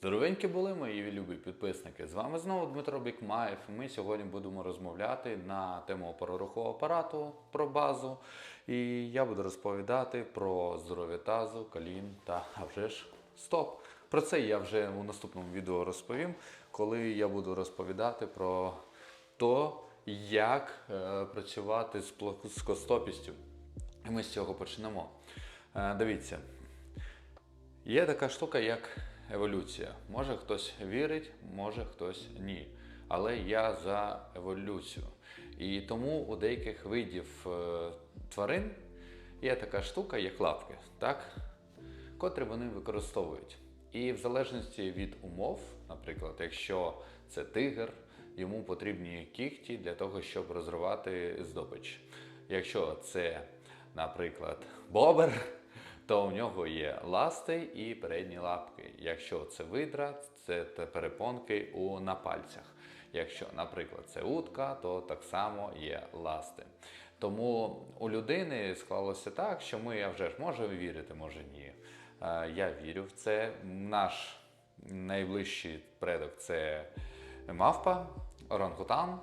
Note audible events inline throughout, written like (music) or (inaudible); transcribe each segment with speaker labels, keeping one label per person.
Speaker 1: Здоровенькі були мої любі підписники. З вами знову Дмитро Бікмаєв. Ми сьогодні будемо розмовляти на тему опорорухового апарату про базу. І я буду розповідати про здоров'я тазу, колін та а вже ж стоп. Про це я вже у наступному відео розповім, коли я буду розповідати про то, як е, працювати з плоскостопістю. І ми з цього почнемо. Е, дивіться, Є така штука, як еволюція. Може хтось вірить, може хтось ні. Але я за еволюцію. І тому у деяких видів е, тварин є така штука, як лапки, так? котрі вони використовують. І в залежності від умов, наприклад, якщо це тигр, йому потрібні кігті для того, щоб розривати здобич. Якщо це, наприклад, бобер, то у нього є ласти і передні лапки. Якщо це видра, це перепонки у на пальцях. Якщо, наприклад, це утка, то так само є ласти. Тому у людини склалося так, що ми я вже ж можемо вірити, може ні. Е, Я вірю в це. Наш найближчий предок це мавпа, орангутан.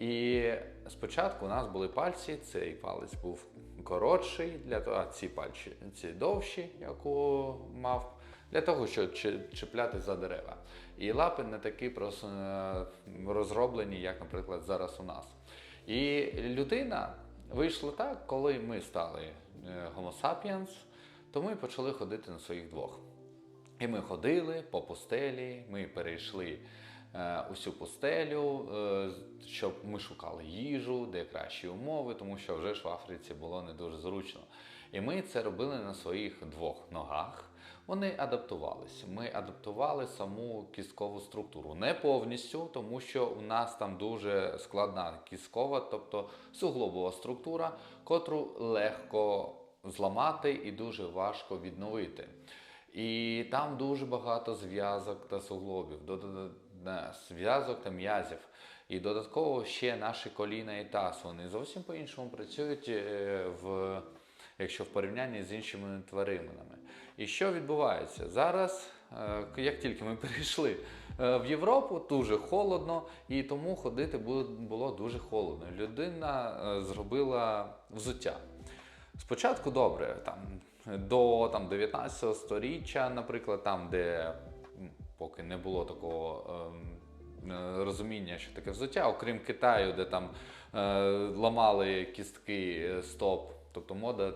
Speaker 1: І спочатку у нас були пальці, цей палець був коротший, для того, а ці пальці ці довші, як у мав, для того, щоб чіпляти за дерева. І лапи не такі просто е, розроблені, як, наприклад, зараз у нас. І людина вийшла так, коли ми стали е, Homo sapiens, то ми почали ходити на своїх двох. І ми ходили по пустелі, ми перейшли усю пустелю, е, щоб ми шукали їжу, де кращі умови, тому що вже ж в Африці було не дуже зручно. І ми це робили на своїх двох ногах. Вони адаптувалися. Ми адаптували саму кісткову структуру. Не повністю, тому що у нас там дуже складна кісткова, тобто суглобова структура, котру легко зламати і дуже важко відновити. І там дуже багато зв'язок та суглобів, зв'язок та м'язів. І додатково ще наші коліна і таз. Вони зовсім по-іншому працюють е, в, якщо в порівнянні з іншими тваринами. І що відбувається? Зараз, е, як тільки ми (laughs) перейшли е, в Європу, дуже холодно, і тому ходити було, дуже холодно. Людина зробила взуття. Спочатку добре, там до там, 19 століття, наприклад, там, де поки не було такого ем, е, розуміння, що таке взуття, окрім Китаю, де там е, ламали кістки е, стоп, тобто мода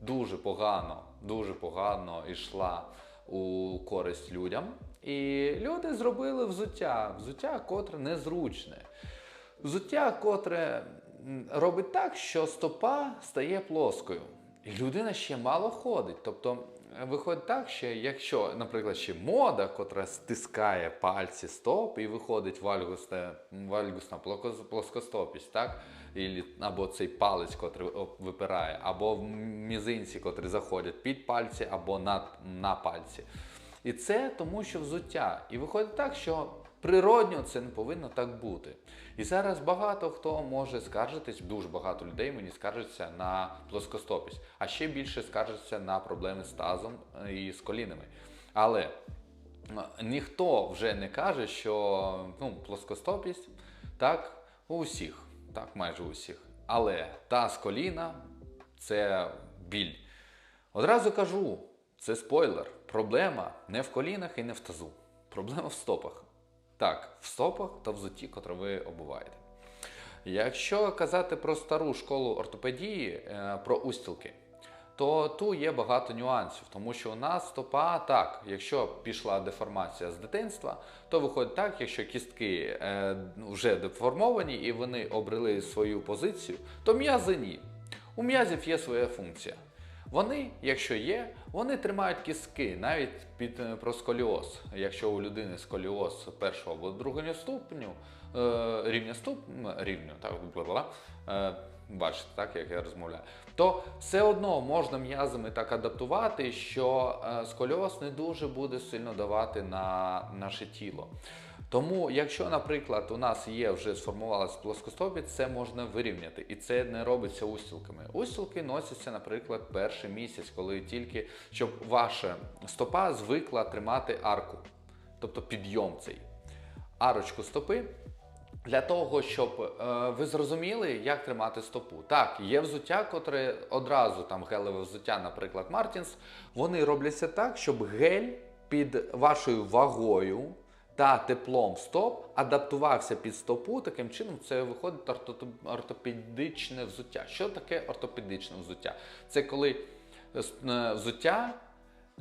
Speaker 1: дуже погано, дуже погано йшла у користь людям. І люди зробили взуття, взуття, котре незручне. Взуття, котре робить так, що стопа стає плоскою. І людина ще мало ходить. Тобто виходить так, що якщо, наприклад, ще мода, котра стискає пальці стоп і виходить вальгусна, вальгусна плоскостопість, так? І, або цей палець, котрий випирає, або в мізинці, котрі заходять під пальці, або на, на пальці. І це тому, що взуття. І виходить так, що природньо це не повинно так бути. І зараз багато хто може скаржитись, дуже багато людей мені скаржиться на плоскостопість, а ще більше скаржиться на проблеми з тазом е, і з колінами. Але ніхто вже не каже, що ну, плоскостопість так у всіх, так майже у всіх. Але таз коліна це біль. Одразу кажу, це спойлер. Проблема не в колінах і не в тазу. Проблема в стопах. Так, в стопах та взутті, котре ви обуваєте. Якщо казати про стару школу ортопедії, е, про устілки, то тут є багато нюансів, тому що у нас стопа так, якщо пішла деформація з дитинства, то виходить так, якщо кістки е, вже деформовані і вони обрели свою позицію, то м'язи ні. У м'язів є своя функція. Вони, якщо є, вони тримають кістки навіть під е, просколіоз. Якщо у людини сколіоз першого або другого ступеню, е, рівня ступ, м, рівню, так, е, бачите, так, як я розмовляю, то все одно можна м'язами так адаптувати, що сколіоз не дуже буде сильно давати на наше тіло. Тому, якщо, наприклад, у нас є вже сформувалася плоскостопість, це можна вирівняти, і це не робиться устілками. Устілки носяться, наприклад, перший місяць, коли тільки щоб ваша стопа звикла тримати арку. тобто підйом цей арочку стопи. Для того, щоб е, ви зрозуміли, як тримати стопу. Так, є взуття, котре одразу там гелеве взуття, наприклад, Мартінс, вони робляться так, щоб гель під вашою вагою та теплом стоп адаптувався під стопу. Таким чином, це виходить орто- ортопедичне взуття. Що таке ортопедичне взуття? Це коли е, взуття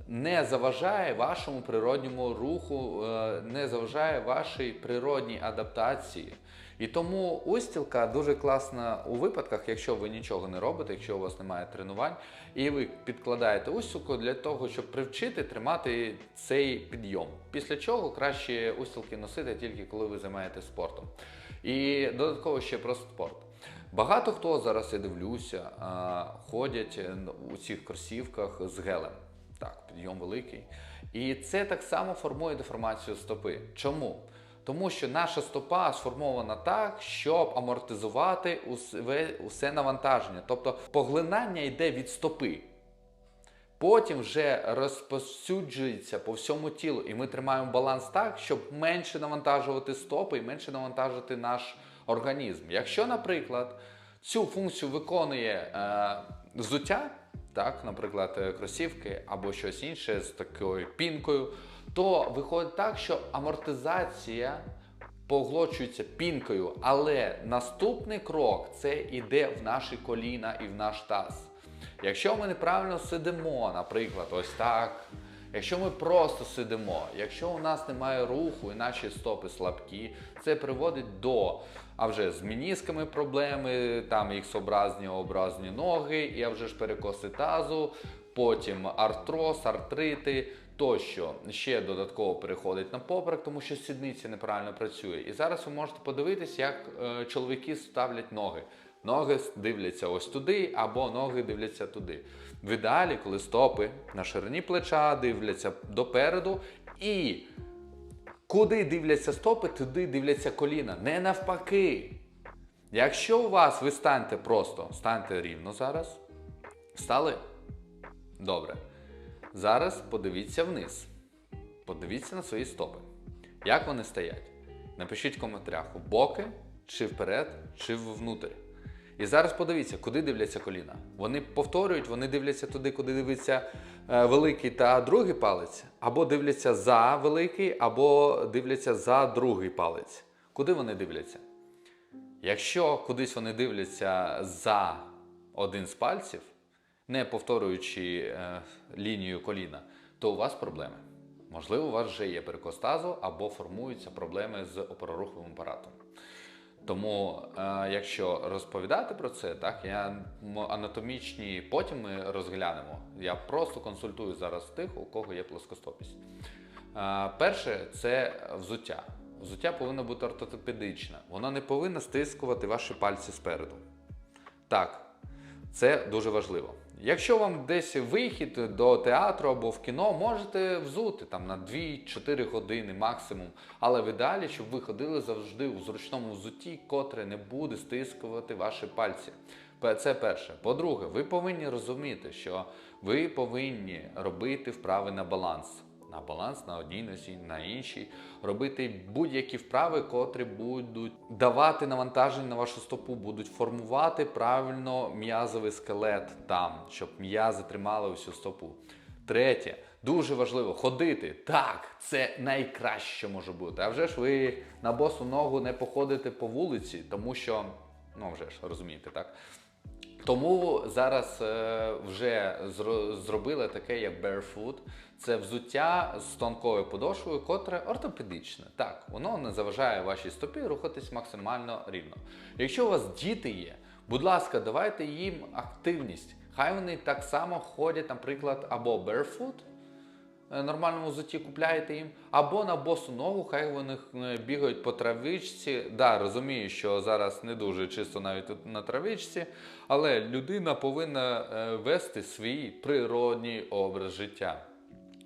Speaker 1: не заважає вашому природньому руху, е, не заважає вашій природній адаптації. І тому устілка дуже класна у випадках, якщо ви нічого не робите, якщо у вас немає тренувань, і ви підкладаєте устілку для того, щоб привчити тримати цей підйом. Після чого краще устілки носити тільки коли ви займаєтесь спортом. І додатково ще про спорт. Багато хто зараз я дивлюся, ходять у цих кросівках з гелем. Так, підйом великий. І це так само формує деформацію стопи. Чому? Тому що наша стопа сформована так, щоб амортизувати усе, навантаження. Тобто поглинання йде від стопи. Потім вже розповсюджується по всьому тілу, і ми тримаємо баланс так, щоб менше навантажувати стопи і менше навантажити наш організм. Якщо, наприклад, цю функцію виконує е, взуття, так, наприклад, е, кросівки або щось інше з такою пінкою, то виходить так, що амортизація поглочується пінкою, але наступний крок це йде в наші коліна і в наш таз. Якщо ми неправильно сидимо, наприклад, ось так. Якщо ми просто сидимо, якщо у нас немає руху і наші стопи слабкі, це приводить до а вже з менісками проблеми, там іксобразні, образні ноги, і а вже ж перекоси тазу, потім артроз, артрити тощо ще додатково переходить на поперек, тому що сідниця неправильно працює. І зараз ви можете подивитись, як е, чоловіки ставлять ноги. Ноги дивляться ось туди, або ноги дивляться туди. В ідеалі, коли стопи на ширині плеча дивляться допереду, і куди дивляться стопи, туди дивляться коліна. Не навпаки. Якщо у вас ви станьте просто, станьте рівно зараз. Встали? Добре. Зараз подивіться вниз. Подивіться на свої стопи. Як вони стоять? Напишіть в коментарях, в боки, чи вперед, чи внутрі. І зараз подивіться, куди дивляться коліна. Вони повторюють, вони дивляться туди, куди дивиться е, великий та другий палець, або дивляться за великий, або дивляться за другий палець. Куди вони дивляться? Якщо кудись вони дивляться за один з пальців, не повторюючи е, лінію коліна, то у вас проблеми. Можливо, у вас вже є перекос тазу або формуються проблеми з опороруховим апаратом. Тому, е, якщо розповідати про це, так я анатомічні потім ми розглянемо. Я просто консультую зараз тих, у кого є плоскостопість. Е, перше це взуття. Взуття повинно бути ортопедичне. Воно не повинно стискувати ваші пальці спереду. Так, це дуже важливо. Якщо вам десь вихід до театру або в кіно, можете взути там на 2-4 години максимум. Але в ідеалі, щоб ви ходили завжди у зручному взутті, котре не буде стискувати ваші пальці. Це перше. По-друге, ви повинні розуміти, що ви повинні робити вправи на баланс. На баланс на одній нозі, на іншій, робити будь-які вправи, котрі будуть давати навантаження на вашу стопу, будуть формувати правильно м'язовий скелет там, щоб м'язи тримали усю стопу. Третє, дуже важливо ходити. Так, це найкраще, може бути. А вже ж ви на босу ногу не походите по вулиці, тому що, ну вже ж розумієте, так. Тому зараз е, вже зро- зробили таке, як barefoot. Це взуття з тонкою подошвою, котре ортопедичне. Так, воно не заважає вашій стопі рухатись максимально рівно. Якщо у вас діти є, будь ласка, давайте їм активність. Хай вони так само ходять, наприклад, або barefoot, нормальному взутті купляєте їм, або на босу ногу, хай вони е, бігають по травичці. Да, розумію, що зараз не дуже чисто навіть на травичці, але людина повинна е, вести свій природній образ життя.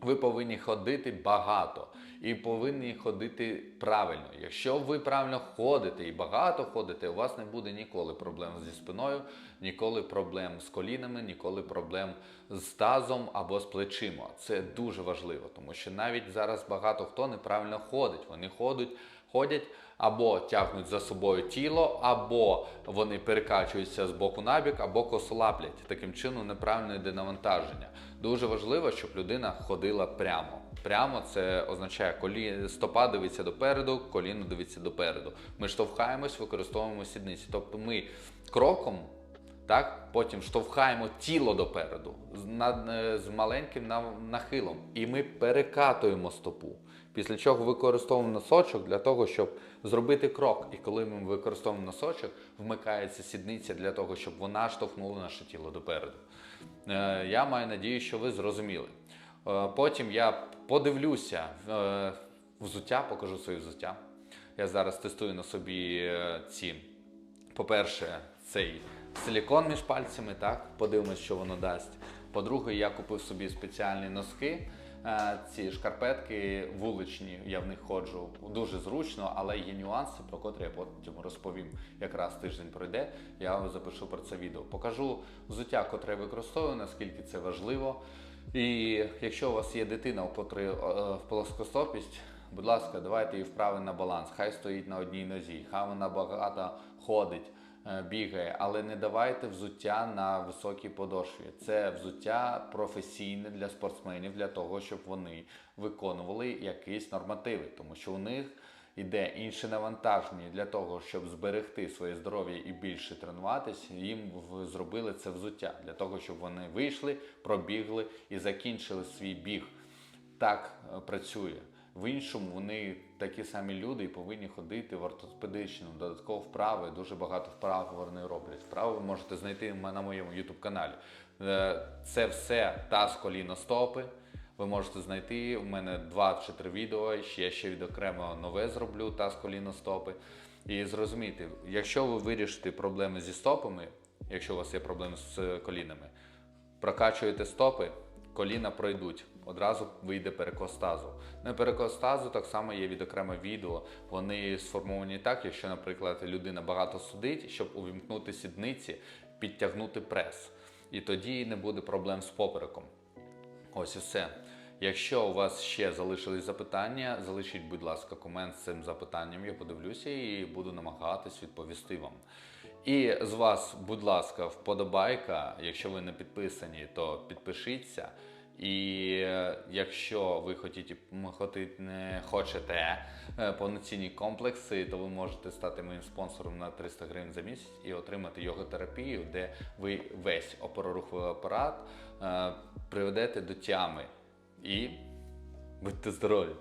Speaker 1: Ви повинні ходити багато. І повинні ходити правильно. Якщо ви правильно ходите і багато ходите, у вас не буде ніколи проблем зі спиною, ніколи проблем з колінами, ніколи проблем з тазом або з плечима. Це дуже важливо, тому що навіть зараз багато хто неправильно ходить. Вони ходять, ходять або тягнуть за собою тіло, або вони перекачуються з боку на бік, або косолаплять. Таким чином неправильно йде навантаження. Дуже важливо, щоб людина ходила прямо. Прямо це означає, колі... стопа дивиться допереду, коліно дивиться допереду. Ми штовхаємось, використовуємо сідниці. Тобто ми кроком так? Потім штовхаємо тіло допереду з, е, з маленьким нахилом. І ми перекатуємо стопу. Після чого використовуємо носочок для того, щоб зробити крок. І коли ми використовуємо носочок, вмикається сідниця для того, щоб вона штовхнула наше тіло допереду. Е, Я маю надію, що ви зрозуміли. Е, Потім я подивлюся е, взуття, покажу своє взуття. Я зараз тестую на собі ці по-перше, цей силікон між пальцями, так, подивимось, що воно дасть. По-друге, я купив собі спеціальні носки, ці шкарпетки вуличні, я в них ходжу дуже зручно, але є нюанси, про котрі я потім розповім. Якраз тиждень пройде, я запишу про це відео. Покажу взуття, котре я використовую, наскільки це важливо. І якщо у вас є дитина, у котрої е, в плоскостопість, Будь ласка, давайте її вправи на баланс. Хай стоїть на одній нозі, хай вона багато ходить, е, бігає, але не давайте взуття на високій подошві. Це взуття професійне для спортсменів, для того, щоб вони виконували якісь нормативи, тому що у них іде інше навантаження для того, щоб зберегти своє здоров'я і більше тренуватись, їм зробили це взуття для того, щоб вони вийшли, пробігли і закінчили свій біг так е, працює. В іншому вони такі самі люди і повинні ходити в ортопедичну, додатково вправи. Дуже багато вправ вони роблять. Вправи ви можете знайти на моєму YouTube каналі. Е, Це все таз коліно стопи. Ви можете знайти. У мене два чи три відео. Ще ще відокремо нове зроблю таз коліно стопи. І зрозуміти, якщо ви вирішите проблеми зі стопами, якщо у вас є проблеми з колінами, прокачуєте стопи, коліна пройдуть. Одразу вийде перекос тазу. На перекос тазу так само є відокреме відео. Вони сформовані так, якщо, наприклад, людина багато судить, щоб увімкнути сідниці, підтягнути прес. І тоді не буде проблем з попереком. Ось і все. Якщо у вас ще залишились запитання, залишіть, будь ласка, комент з цим запитанням. Я подивлюся і буду намагатись відповісти вам. І з вас, будь ласка, вподобайка. Якщо ви не підписані, то підпишіться. І е, якщо ви хотіте, м, не хочете е, повноцінні комплекси, то ви можете стати моїм спонсором на 300 гривень за місяць і отримати його-терапію, де ви весь опороруховий апарат е, приведете до тями. І будьте здорові!